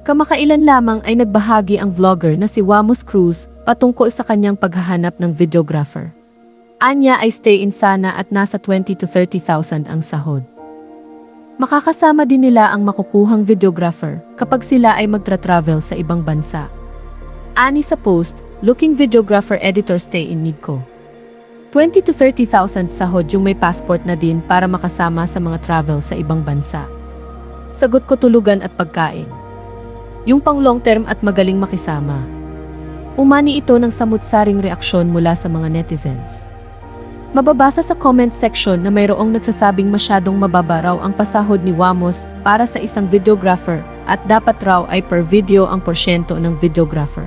Kamakailan lamang ay nagbahagi ang vlogger na si Wamos Cruz patungkol sa kanyang paghahanap ng videographer. Anya ay stay in sana at nasa 20 to 30,000 ang sahod. Makakasama din nila ang makukuhang videographer kapag sila ay magtra-travel sa ibang bansa. Ani sa post, looking videographer editor stay in Nidco. 20 to 30,000 sahod yung may passport na din para makasama sa mga travel sa ibang bansa. Sagot ko tulugan at pagkain. Yung pang long term at magaling makisama. Umani ito ng samut-saring reaksyon mula sa mga netizens. Mababasa sa comment section na mayroong nagsasabing masyadong mababa raw ang pasahod ni Wamos para sa isang videographer at dapat raw ay per video ang porsyento ng videographer.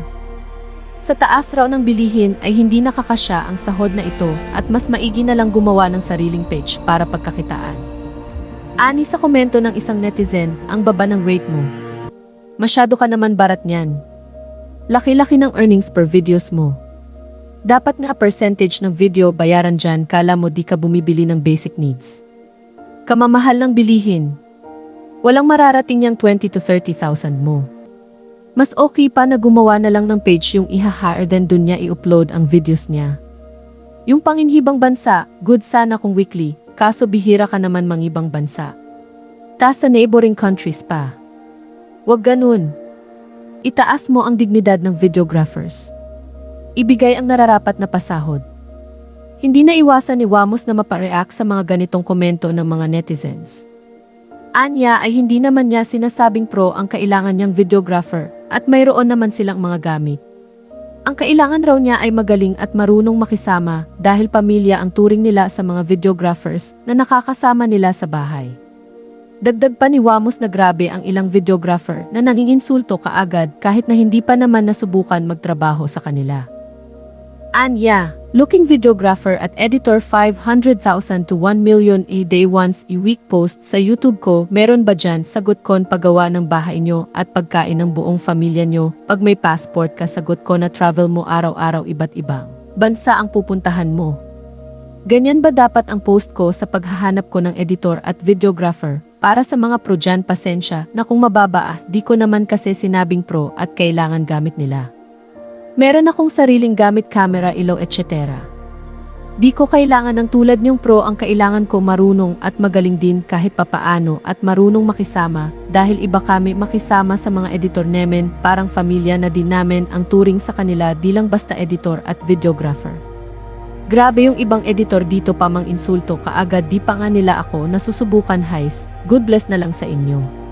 Sa taas raw ng bilihin ay hindi nakakasya ang sahod na ito at mas maigi na lang gumawa ng sariling page para pagkakitaan. Ani sa komento ng isang netizen, ang baba ng rate mo. Masyado ka naman barat niyan. Laki-laki ng earnings per videos mo. Dapat nga percentage ng video bayaran dyan kala mo di ka bumibili ng basic needs. Kamamahal ng bilihin. Walang mararating yung 20 to 30,000 mo. Mas okay pa na gumawa na lang ng page yung iha-hire than dun niya i-upload ang videos niya. Yung panginhibang bansa, good sana kung weekly, kaso bihira ka naman mangibang bansa. Tas sa neighboring countries pa. Huwag ganun. Itaas mo ang dignidad ng videographers. Ibigay ang nararapat na pasahod. Hindi na iwasan ni Wamos na mapareact sa mga ganitong komento ng mga netizens. Anya ay hindi naman niya sinasabing pro ang kailangan niyang videographer at mayroon naman silang mga gamit. Ang kailangan raw niya ay magaling at marunong makisama dahil pamilya ang turing nila sa mga videographers na nakakasama nila sa bahay. Dagdag pa ni Wamos na grabe ang ilang videographer na naging insulto kaagad kahit na hindi pa naman nasubukan magtrabaho sa kanila. Anya, looking videographer at editor 500,000 to 1 million a day once a week post sa YouTube ko, meron ba dyan sagot kon paggawa ng bahay nyo at pagkain ng buong pamilya nyo? Pag may passport ka sagot ko na travel mo araw-araw iba't ibang bansa ang pupuntahan mo. Ganyan ba dapat ang post ko sa paghahanap ko ng editor at videographer? Para sa mga pro dyan pasensya na kung mababa ah, di ko naman kasi sinabing pro at kailangan gamit nila. Meron akong sariling gamit camera, ilaw, etc. Di ko kailangan ng tulad niyong pro ang kailangan ko marunong at magaling din kahit papaano at marunong makisama dahil iba kami makisama sa mga editor namin parang familia na din namin ang turing sa kanila di lang basta editor at videographer. Grabe yung ibang editor dito pa mang insulto kaagad di pa nga nila ako nasusubukan heis, good bless na lang sa inyo.